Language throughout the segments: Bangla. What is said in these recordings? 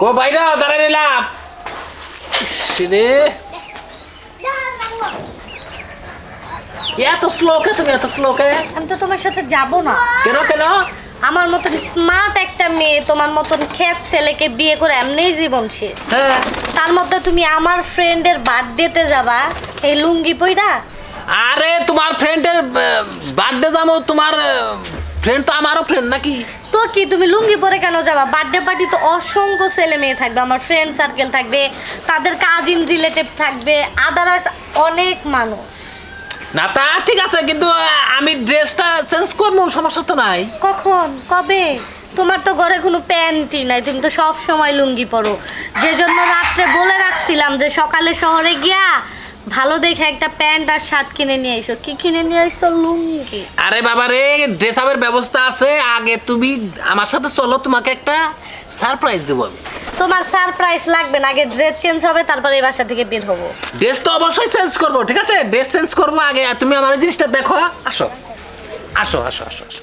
কো বাইরে দাঁড়ায় নিলাম রে এত স্লো কে তুমি এত স্লো কে আমি তো তোমার সাথে যাব না। কেন কেন? আমার মতন স্মার্ট একটা মেয়ে তোমার মতন খেত ছেলেকে বিয়ে করে এমনিই জীবন শেষ। হ্যাঁ। তার মধ্যে তুমি আমার ফ্রেন্ডের বার্থডেতে যাবা এই লুঙ্গি পইরা। আরে তোমার ফ্রেন্ডের বার্থডে যাব তোমার ফ্রেন্ড তো আমারও ফ্রেন্ড নাকি? তো কি তুমি লুঙ্গি পরে কেন যাবা? বার্থডে পার্টি তো অসংখ্য ছেলে মেয়ে থাকবে আমার ফ্রেন্ড সার্কেল থাকবে তাদের কাজিন রিলেটিভ থাকবে আদারওয়াইজ অনেক মানুষ। না তা ঠিক আছে কিন্তু আমি ড্রেসটা চেঞ্জ করব সমস্যা তো নাই। কখন? কবে? তোমার তো ঘরে কোনো প্যান্টই নাই তুমি তো সব সময় লুঙ্গি পরো। যে জন্য রাত্রে বলে রাখছিলাম যে সকালে শহরে গিয়া ভালো দেখে একটা প্যান্ট আর শার্ট কিনে নিয়ে এসো কি কিনে নিয়ে এসো লুঙ্গি? আরে বাবা রে ড্রেস আপের ব্যবস্থা আছে আগে তুমি আমার সাথে চলো তোমাকে একটা সারপ্রাইজ দেবো আমি। তোমার সারপ্রাইজ লাগবে না আগে ড্রেস চেঞ্জ হবে তারপরে এই বাসা থেকে বের হব। ড্রেস তো অবশ্যই চেঞ্জ করব ঠিক আছে? ড্রেস চেঞ্জ করব আগে আর তুমি আমার জিনিসটা দেখো আসো। আসো আসো আসো আসো।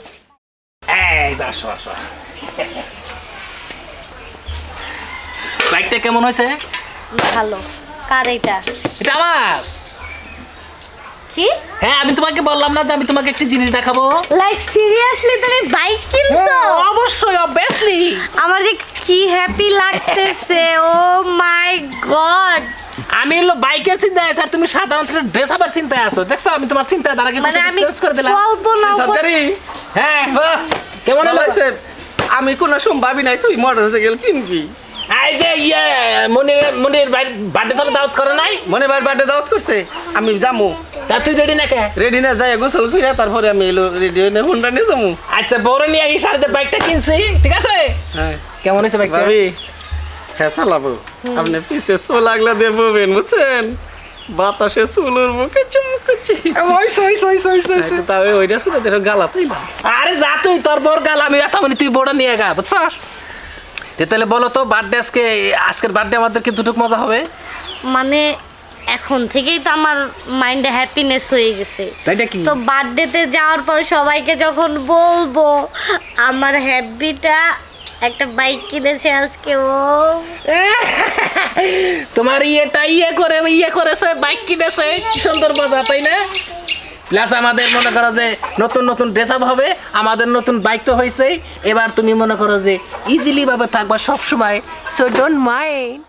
এই আসো আসো। বাইকটা কেমন হয়েছে? ভালো। কার এইটা? এটা আমার। কি? হ্যাঁ আমি তোমাকে বললাম না যে আমি তোমাকে একটি জিনিস দেখাবো। লাইক সিরিয়াসলি তুমি বাইক কিনছো? অবশ্যই অবভিয়াসলি আমার যে কি হ্যাপি লাগতেছে ও মাই গড আমি হলো বাইকের চিন্তায় আছি আর তুমি সাধারণত ড্রেস আপের চিন্তায় আছো। দেখছ আমি তোমার চিন্তায় দ্বারা কিন্তু মানে আমি করে দিলাম। কল্পনাও সরকারি হ্যাঁ। কেমন আমি কোনো সময় ভাবি নাই তুই মোটর সাইকেল কিনবি। এই যে ইয়ে মনির মনির বার্থডে তোর দাওয়াত করে নাই? মনে ভাই বার্থডে দাওয়াত করছে আমি যামু। তা তুই রেডি না কে রেডি না যাই গোসল কইরা তারপরে আমি এলো রেডি হয়ে হোন্ডা নিয়ে যামু। আচ্ছা বড় নিয়ে এই সাথে বাইকটা কিনছি ঠিক আছে? হ্যাঁ। কেমন হয়েছে বাইকটা ভাবি হ্যাঁ চালাবো। আপনি পিছে চুল আগলা দিয়ে বলবেন বুঝছেন? বাতাসে চুলের মুখে চুমুক করছে তবে ওইটা শুনে দেখো গালাতেই না? আরে যা তুই তোর বড় গাল আমি এত তুই বড় নিয়ে গা বুঝছস? তে তাহলে বলো তো বার্থডে আজকে আজকের বার্থডে আমাদের কি দুটুক মজা হবে। মানে এখন থেকেই তো আমার মাইন্ডে হ্যাপিনেস হয়ে গেছে। তাইটা কি তো বার্থডেতে যাওয়ার পর সবাইকে যখন বলব আমার হ্যাপিটা একটা বাইক কিনেছে আজকে ও। তোমার ইয়েটা ইয়ে করে ইয়ে করেছে বাইক কিনেছে কি সুন্দর মজা তাই না? প্লাস আমাদের মনে করো যে নতুন নতুন ড্রেস আপ হবে, আমাদের নতুন বাইক তো হয়েছে এবার তুমি মনে করো যে ইজিলি ভাবে থাকবা সবসময়। So don't mind